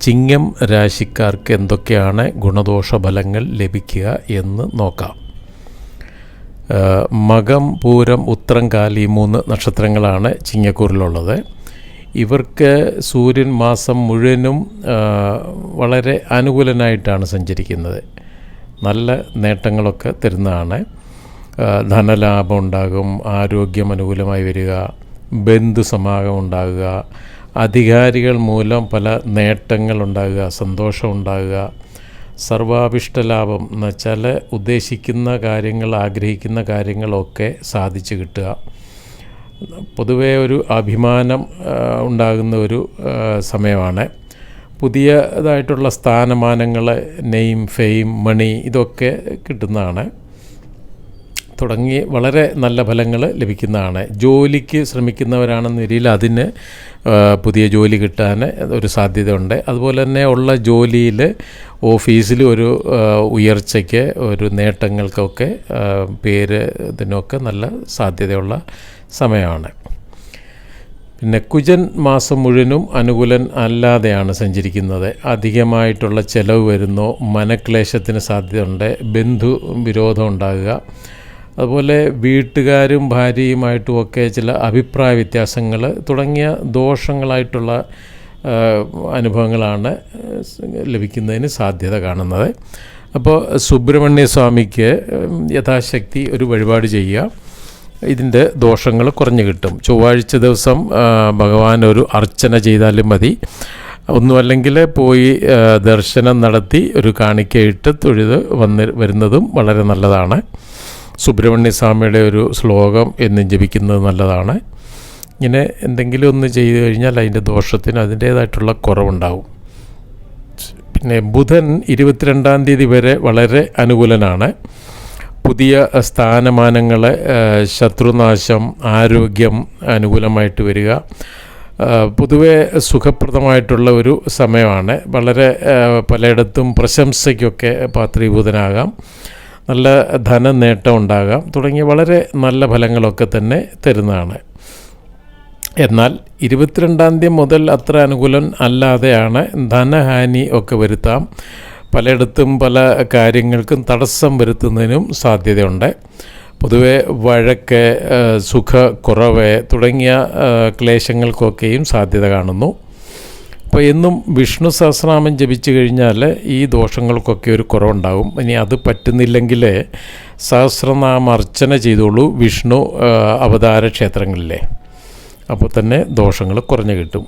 ചിങ്ങം രാശിക്കാർക്ക് എന്തൊക്കെയാണ് ഗുണദോഷ ഫലങ്ങൾ ലഭിക്കുക എന്ന് നോക്കാം. മകം പൂരം ഉത്രം കാലി മൂന്ന് നക്ഷത്രങ്ങളാണ് ചിങ്ങക്കൂറിലുള്ളത്. ഇവർക്ക് സൂര്യൻ മാസം മുഴുവനും വളരെ അനുകൂലനായിട്ടാണ് സഞ്ചരിക്കുന്നത്. നല്ല നേട്ടങ്ങളൊക്കെ തരുന്നതാണ്. ധനലാഭം ഉണ്ടാകും ആരോഗ്യം അനുകൂലമായി വരിക ബന്ധുസമാഗം ഉണ്ടാകുക അധികാരികൾ മൂലം പല നേട്ടങ്ങൾ ഉണ്ടാകുക സന്തോഷം ഉണ്ടാകുക. സർവാഭിഷ്ട ലാഭം എന്ന് വെച്ചാൽ ഉദ്ദേശിക്കുന്ന കാര്യങ്ങൾ ആഗ്രഹിക്കുന്ന കാര്യങ്ങളൊക്കെ സാധിച്ചു കിട്ടുക. പൊതുവേ ഒരു അഭിമാനം ഉണ്ടാകുന്ന ഒരു സമയമാണ്. പുതിയതായിട്ടുള്ള സ്ഥാനമാനങ്ങൾ നെയിം ഫെയിം മണി ഇതൊക്കെ കിട്ടുന്നതാണ്. തുടങ്ങി വളരെ നല്ല ഫലങ്ങൾ ലഭിക്കുന്നതാണ്. ജോലിക്ക് ശ്രമിക്കുന്നവരാണെന്ന രീതിയിൽ അതിന് പുതിയ ജോലി കിട്ടാൻ ഒരു സാധ്യതയുണ്ട്. അതുപോലെ തന്നെ ഉള്ള ജോലിയിൽ ഓഫീസിൽ ഒരു ഉയർച്ചയ്ക്ക് ഒരു നേട്ടങ്ങൾക്കൊക്കെ പേര് ഇതിനൊക്കെ നല്ല സാധ്യതയുള്ള സമയമാണ്. പിന്നെ കുജൻ മാസം മുഴുവനും അനുകൂലൻ അല്ലാതെയാണ് സഞ്ചരിക്കുന്നത്. അധികമായിട്ടുള്ള ചെലവ് വരുന്നു. മനക്ലേശത്തിന് സാധ്യതയുണ്ട്. ബന്ധു വിരോധം ഉണ്ടാകുക. അതുപോലെ വീട്ടുകാരും ഭാര്യയുമായിട്ടും ഒക്കെ ചില അഭിപ്രായ വ്യത്യാസങ്ങൾ തുടങ്ങിയ ദോഷങ്ങളായിട്ടുള്ള അനുഭവങ്ങളാണ് ലഭിക്കുന്നതിന് സാധ്യത കാണുന്നത്. അപ്പോൾ സുബ്രഹ്മണ്യ സ്വാമിക്ക് യഥാശക്തി ഒരു വഴിപാട് ചെയ്യുക. ഇതിന്റെ ദോഷങ്ങൾ കുറഞ്ഞു കിട്ടും. ചൊവ്വാഴ്ച ദിവസം ഭഗവാൻ ഒരു അർച്ചന ചെയ്താലും മതി. ഒന്നുമല്ലെങ്കിൽ പോയി ദർശനം നടത്തി ഒരു കാണിക്കയിട്ട് തൊഴുത് വന്ന് വരുന്നതും വളരെ നല്ലതാണ്. സുബ്രഹ്മണ്യ സ്വാമിയുടെ ഒരു ശ്ലോകം എന്നും ജപിക്കുന്നത് നല്ലതാണ്. ഇങ്ങനെ എന്തെങ്കിലും ഒന്ന് ചെയ്തു കഴിഞ്ഞാൽ അതിന്റെ ദോഷത്തിന് അതിന്റേതായിട്ടുള്ള കുറവുണ്ടാവും. പിന്നെ ബുധൻ ഇരുപത്തിരണ്ടാം തീയതി വരെ വളരെ അനുകൂലനാണ്. പുതിയ സ്ഥാനമാനങ്ങൾ ശത്രുനാശം ആരോഗ്യം അനുകൂലമായിട്ട് വരിക. പൊതുവെ സുഖപ്രദമായിട്ടുള്ള ഒരു സമയമാണ്. വളരെ പലയിടത്തും പ്രശംസയ്ക്കൊക്കെ പാത്രീഭൂതനാകാം. നല്ല ധനനേട്ടം ഉണ്ടാകാം. തുടങ്ങിയ വളരെ നല്ല ഫലങ്ങളൊക്കെ തന്നെ തരുന്നതാണ്. എന്നാൽ ഇരുപത്തിരണ്ടാം തീയതി മുതൽ അത്ര അനുകൂലം അല്ലാതെയാണ് ധനഹാനി ഒക്കെ വരുത്താം. പലയിടത്തും പല കാര്യങ്ങൾക്കും തടസ്സം വരുത്തുന്നതിനും സാധ്യതയുണ്ട്. പൊതുവെ വഴക്ക് സുഖക്കുറവ് തുടങ്ങിയ ക്ലേശങ്ങൾക്കൊക്കെയും സാധ്യത കാണുന്നു. അപ്പോൾ എന്നും വിഷ്ണു സഹസ്രനാമം ജപിച്ചു കഴിഞ്ഞാൽ ഈ ദോഷങ്ങൾക്കൊക്കെ ഒരു കുറവുണ്ടാകും ഇനി അത് പറ്റുന്നില്ലെങ്കിൽ സഹസ്രനാമ അർച്ചന ചെയ്തോളൂ വിഷ്ണു അവതാര ക്ഷേത്രങ്ങളിലെ. അപ്പോൾ തന്നെ ദോഷങ്ങൾ കുറഞ്ഞു കിട്ടും.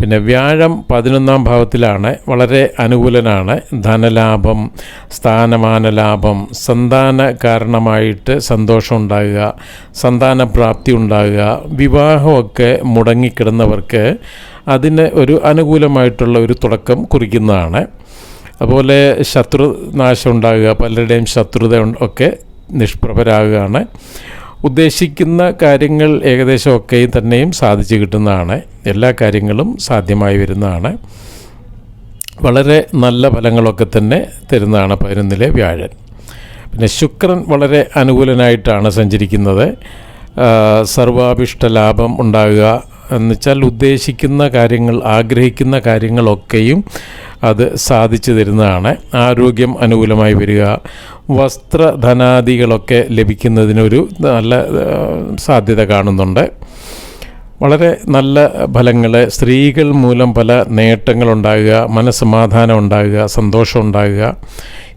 പിന്നെ വ്യാഴം പതിനൊന്നാം ഭാവത്തിലാണ് വളരെ അനുകൂലനാണ്. ധനലാഭം സ്ഥാനമാന ലാഭം സന്താന കാരണമായിട്ട് സന്തോഷം ഉണ്ടാകുക സന്താനപ്രാപ്തി ഉണ്ടാകുക വിവാഹമൊക്കെ മുടങ്ങിക്കിടന്നവർക്ക് അതിന് ഒരു അനുകൂലമായിട്ടുള്ള ഒരു തുടക്കം കുറിക്കുന്നതാണ്. അതുപോലെ ശത്രുനാശം ഉണ്ടാകുക പലരുടെയും ശത്രുത ഒക്കെ നിഷ്പ്രഭരാകുകയാണ്. ഉദ്ദേശിക്കുന്ന കാര്യങ്ങൾ ഏകദേശം ഒക്കെ തന്നെയും സാധിച്ചു കിട്ടുന്നതാണ്. എല്ലാ കാര്യങ്ങളും സാധ്യമായി വരുന്നതാണ്. വളരെ നല്ല ഫലങ്ങളൊക്കെ തന്നെ തരുന്നതാണ് പതിനൊന്നിലെ വ്യാഴൻ. പിന്നെ ശുക്രൻ വളരെ അനുകൂലനായിട്ടാണ് സഞ്ചരിക്കുന്നത്. സർവാഭിഷ്ട ലാഭം ഉണ്ടാകുക എന്നുവെച്ചാൽ ഉദ്ദേശിക്കുന്ന കാര്യങ്ങൾ ആഗ്രഹിക്കുന്ന കാര്യങ്ങളൊക്കെയും അത് സാധിച്ചു തരുന്നതാണ്. ആരോഗ്യം അനുകൂലമായി വരിക വസ്ത്രധനാദികളൊക്കെ ലഭിക്കുന്നതിനൊരു നല്ല സാധ്യത കാണുന്നുണ്ട്. വളരെ നല്ല ഫലങ്ങൾ സ്ത്രീകൾ മൂലം പല നേട്ടങ്ങളുണ്ടാകുക മനസ്സമാധാനം ഉണ്ടാകുക സന്തോഷം ഉണ്ടാകുക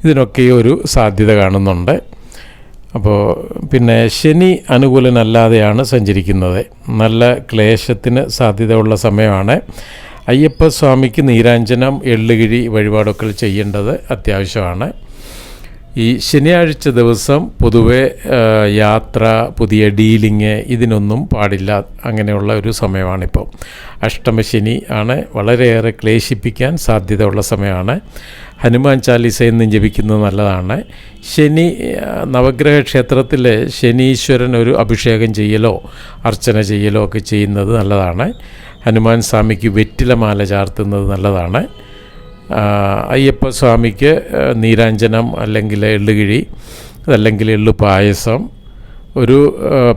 ഇതിനൊക്കെ ഒരു സാധ്യത കാണുന്നുണ്ട്. അപ്പോൾ പിന്നെ ശനി അനുകൂലനല്ലാതെയാണ് സഞ്ചരിക്കുന്നത്. നല്ല ക്ലേശത്തിന് സാധ്യതയുള്ള സമയമാണ്. അയ്യപ്പസ്വാമിക്ക് നീരാഞ്ജനം എള്ളുകിഴി വഴിപാടൊക്കെ ചെയ്യേണ്ടത് അത്യാവശ്യമാണ്. ഈ ശനിയാഴ്ച ദിവസം പൊതുവെ യാത്ര പുതിയ ഡീലിങ് ഇതിനൊന്നും പാടില്ല. അങ്ങനെയുള്ള ഒരു സമയമാണിപ്പോൾ. അഷ്ടമശനി ആണ് വളരെയേറെ ക്ലേശിപ്പിക്കാൻ സാധ്യതയുള്ള സമയമാണ്. ഹനുമാൻ ചാലീസ എന്നും ജപിക്കുന്നത് നല്ലതാണ്. ശനി നവഗ്രഹ ക്ഷേത്രത്തിൽ ശനീശ്വരൻ ഒരു അഭിഷേകം ചെയ്യലോ അർച്ചന ചെയ്യലോ ഒക്കെ ചെയ്യുന്നത് നല്ലതാണ്. ഹനുമാൻ സ്വാമിക്ക് വെറ്റിലമാല ചാർത്തുന്നത് നല്ലതാണ്. ആ, അയ്യപ്പ സ്വാമിക്ക് നീരാഞ്ജനം അല്ലെങ്കിൽ എള്ളുകിഴി അതല്ലെങ്കിൽ എള്ളു പായസം ഒരു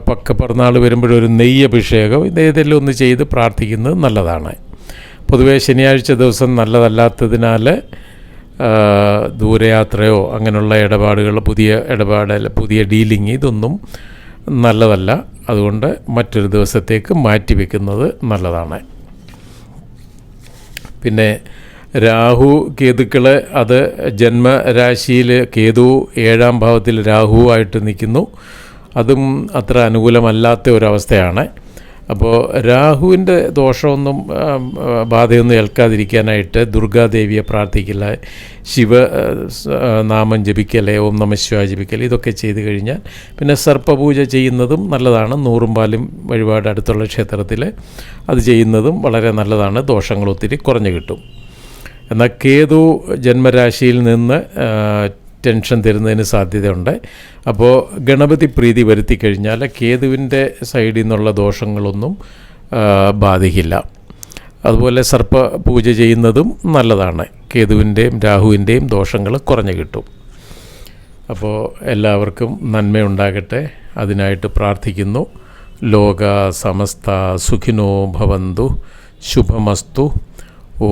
പക്ക പിറന്നാൾ വരുമ്പോഴൊരു നെയ്യ് അഭിഷേകം ഇതേതെല്ലാം ഒന്ന് ചെയ്ത് പ്രാർത്ഥിക്കുന്നത് നല്ലതാണ്. പൊതുവേ ശനിയാഴ്ച ദിവസം നല്ലതല്ലാത്തതിനാൽ ദൂരയാത്രയോ അങ്ങനെയുള്ള ഇടപാടുകൾ പുതിയ ഇടപാട് പുതിയ ഡീലിങ് ഇതൊന്നും നല്ലതല്ല. അതുകൊണ്ട് മറ്റൊരു ദിവസത്തേക്ക് മാറ്റിവെക്കുന്നത് നല്ലതാണ്. പിന്നെ രാഹു കേതുക്കൾ അത് ജന്മരാശിയിൽ കേതു ഏഴാം ഭാവത്തിൽ രാഹു ആയിട്ട് നിൽക്കുന്നു. അതും അത്ര അനുകൂലമല്ലാത്ത ഒരവസ്ഥയാണ്. അപ്പോൾ രാഹുവിന്റെ ദോഷമൊന്നും ബാധയൊന്നും ഏൽക്കാതിരിക്കാനായിട്ട് ദുർഗാദേവിയെ പ്രാർത്ഥിക്കില്ല. ശിവ നാമം ജപിക്കലേ ഓം നമശിവ ജപിക്കൽ ഇതൊക്കെ ചെയ്തു കഴിഞ്ഞാൽ പിന്നെ സർപ്പപൂജ ചെയ്യുന്നതും നല്ലതാണ്. നൂറും പാലും വഴിപാട് അടുത്തുള്ള ക്ഷേത്രത്തിൽ അത് ചെയ്യുന്നതും വളരെ നല്ലതാണ്. ദോഷങ്ങൾ ഒത്തിരി കുറഞ്ഞു കിട്ടും. എന്നാൽ കേതു ജന്മരാശിയിൽ നിന്ന് ടെൻഷൻ തരുന്നതിന് സാധ്യതയുണ്ട്. അപ്പോൾ ഗണപതി പ്രീതി വരുത്തി കഴിഞ്ഞാൽ കേതുവിന്റെ സൈഡിൽ നിന്നുള്ള ദോഷങ്ങളൊന്നും ബാധിക്കില്ല. അതുപോലെ സർപ്പ പൂജ ചെയ്യുന്നതും നല്ലതാണ്. കേതുവിന്റെയും രാഹുവിന്റെയും ദോഷങ്ങൾ കുറഞ്ഞു കിട്ടും. അപ്പോൾ എല്ലാവർക്കും നന്മയുണ്ടാകട്ടെ. അതിനായിട്ട് പ്രാർത്ഥിക്കുന്നു. ലോക സമസ്ത സുഖിനോ ഭവന്തു. ശുഭമസ്തു. ഓ